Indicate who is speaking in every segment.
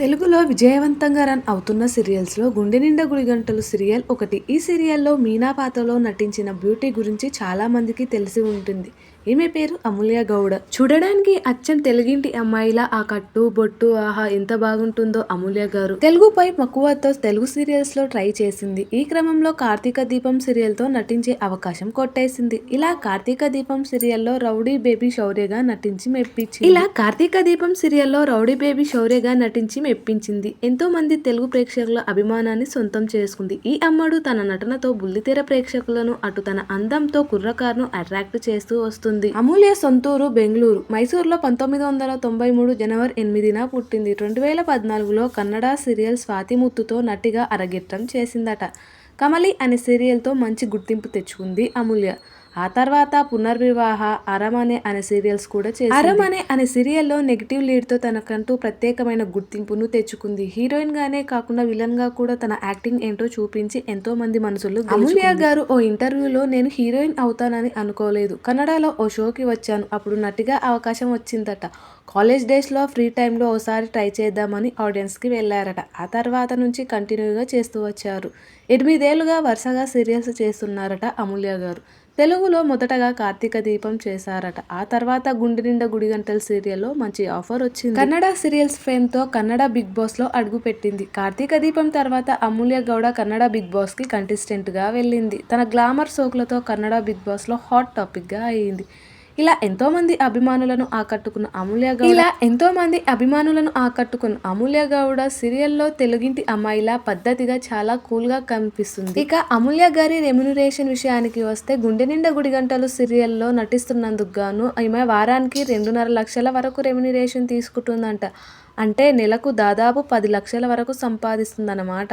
Speaker 1: తెలుగులో విజయవంతంగా రన్ అవుతున్న సీరియల్స్లో గుండె నిండా గుడిగంటలు సీరియల్ ఒకటి. ఈ సీరియల్లో మీనా పాత్రలో నటించిన బ్యూటీ గురించి చాలామందికి తెలిసి ఉంటుంది. ఈమె పేరు అమూల్య గౌడ. చూడడానికి అచ్చం తెలుగింటి అమ్మాయిలా ఆ కట్టు బొట్టు ఆహా ఎంత బాగుంటుందో అమూల్య గారు. తెలుగుపై మక్కువతో తెలుగు సీరియల్స్లో ట్రై చేసింది. ఈ క్రమంలో కార్తీక దీపం సీరియల్తో నటించే అవకాశం కొట్టేసింది. ఇలా కార్తీక దీపం సీరియల్లో రౌడీ బేబీ శౌర్యగా నటించి మెప్పించి ఇలా కార్తీక దీపం సీరియల్లో రౌడీ బేబీ శౌర్యగా నటించి మెప్పించింది. ఎంతో మంది తెలుగు ప్రేక్షకుల అభిమానాన్ని సొంతం చేసుకుంది. ఈ అమ్మడు తన నటనతో బుల్లితెర ప్రేక్షకులను అటు తన అందంతో కుర్రకారును అట్రాక్ట్ చేస్తూ వస్తుంది. అమూల్య సొంతూరు బెంగళూరు. మైసూర్లో పంతొమ్మిది వందల తొంభై మూడు జనవరి ఎనిమిదిన పుట్టింది. రెండు వేల పద్నాలుగులో కన్నడ సీరియల్ స్వాతిముత్తుతో నటిగా అరగిట్టం చేసిందట. కమలి అనే సీరియల్తో మంచి గుర్తింపు తెచ్చుకుంది అమూల్య. ఆ తర్వాత పునర్వివాహ అరమనే అనే సీరియల్స్ కూడా చేసింది. అరమనే అనే సీరియల్లో నెగిటివ్ లీడ్తో తనకంటూ ప్రత్యేకమైన గుర్తింపును తెచ్చుకుంది. హీరోయిన్ గానే కాకుండా విలన్గా కూడా తన యాక్టింగ్ ఏంటో చూపించి ఎంతో మంది మనసులు అమూల్య గారు ఓ ఇంటర్వ్యూలో నేను హీరోయిన్ అవుతానని అనుకోలేదు. కన్నడలో ఓ షోకి వచ్చాను. అప్పుడు నటిగా అవకాశం వచ్చిందట. కాలేజ్ డేస్లో ఫ్రీ టైంలో ఓసారి ట్రై చేద్దామని ఆడియన్స్కి వెళ్ళారట. ఆ తర్వాత నుంచి కంటిన్యూగా చేస్తూ వచ్చారు. ఎనిమిదేళ్ళుగా వరుసగా సీరియల్స్ చేస్తున్నారట అమూల్య గారు. తెలుగులో మొదటగా కార్తీక దీపం చేశారట. ఆ తర్వాత గుండె నిండా గుడిగంటల సీరియల్లో మంచి ఆఫర్ వచ్చింది. కన్నడ సీరియల్స్ ఫేమ్తో కన్నడ బిగ్ బాస్లో అడుగు పెట్టింది. కార్తీక దీపం తర్వాత అమూల్య గౌడ కన్నడ బిగ్ బాస్కి కంటెస్టెంట్గా వెళ్ళింది. తన గ్లామర్ సోకులతో కన్నడ బిగ్ బాస్లో హాట్ టాపిక్గా అయింది. ఇలా ఎంతో మంది అభిమానులను ఆకట్టుకున్న అమూల్య గౌడ ఇలా ఎంతో మంది అభిమానులను ఆకట్టుకున్న అమూల్య గౌడ సీరియల్లో తెలుగింటి అమ్మాయిలా పద్ధతిగా చాలా కూల్గా కనిపిస్తుంది. ఇక అమూల్య గారి రెమ్యునరేషన్ విషయానికి వస్తే గుండె నిండా గుడి గంటలు సీరియల్లో నటిస్తున్నందుకు గాను ఈమె వారానికి రెండున్నర లక్షల వరకు రెమ్యునరేషన్ తీసుకుంటుందంట. అంటే నెలకు దాదాపు పది లక్షల వరకు సంపాదిస్తుందన్నమాట.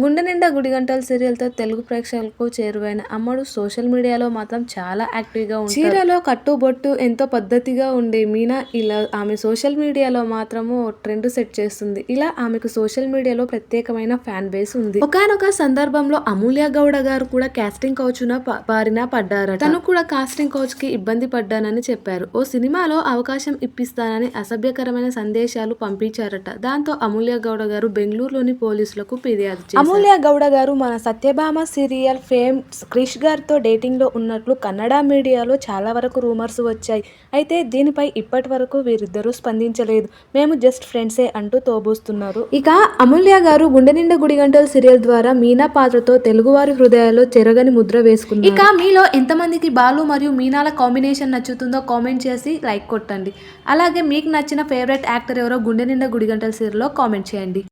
Speaker 1: గుండె నిండా గుడిగంటల సీరియల్తో తెలుగు ప్రేక్షకులకు చేరువైన అమ్మడు సోషల్ మీడియాలో మాత్రం చాలా యాక్టివ్గా ఉంది చీరలో కట్టుబొట్టు ఎంతో పద్ధతిగా ఉండే మీనా ఇలా ఆమె సోషల్ మీడియాలో మాత్రము ట్రెండ్ సెట్ చేస్తుంది. ఇలా ఆమెకు సోషల్ మీడియాలో ప్రత్యేకమైన ఫ్యాన్ బేస్ ఉంది. ఒకనొక సందర్భంలో అమూల్య గౌడ గారు కూడా కాస్టింగ్ కౌచ్ బారిన పడ్డారట. తను కూడా కాస్టింగ్ కౌచ్కి ఇబ్బంది పడ్డానని చెప్పారు. ఓ సినిమాలో అవకాశం ఇప్పిస్తానని అసభ్యకరమైన సందేశాలు పంపించారట. దాంతో అమూల్య గౌడ గారు బెంగళూరులోని పోలీసులకు ఫిర్యాదు చేశారు. అమూల్య గౌడ గారు మన సత్యభామ సీరియల్ ఫేమ్ క్రిష్ గారితో డేటింగ్లో ఉన్నట్లు కన్నడ మీడియాలో చాలా వరకు రూమర్స్ వచ్చాయి. అయితే దీనిపై ఇప్పటి వరకు వీరిద్దరూ స్పందించలేదు. మేము జస్ట్ ఫ్రెండ్సే అంటూ తోబూస్తున్నారు. ఇక అమూల్య గారు గుండె నిండా గుడిగంటల సీరియల్ ద్వారా మీనా పాత్రతో తెలుగువారి హృదయాల్లో చెరగని ముద్ర వేసుకుంది ఇక మీలో ఎంతమందికి బాలు మరియు మీనాల కాంబినేషన్ నచ్చుతుందో కామెంట్ చేసి లైక్ కొట్టండి. అలాగే మీకు నచ్చిన ఫేవరెట్ యాక్టర్ ఎవరో గుండె నిండా గుడిగంటల సీరియల్లో కామెంట్ చేయండి.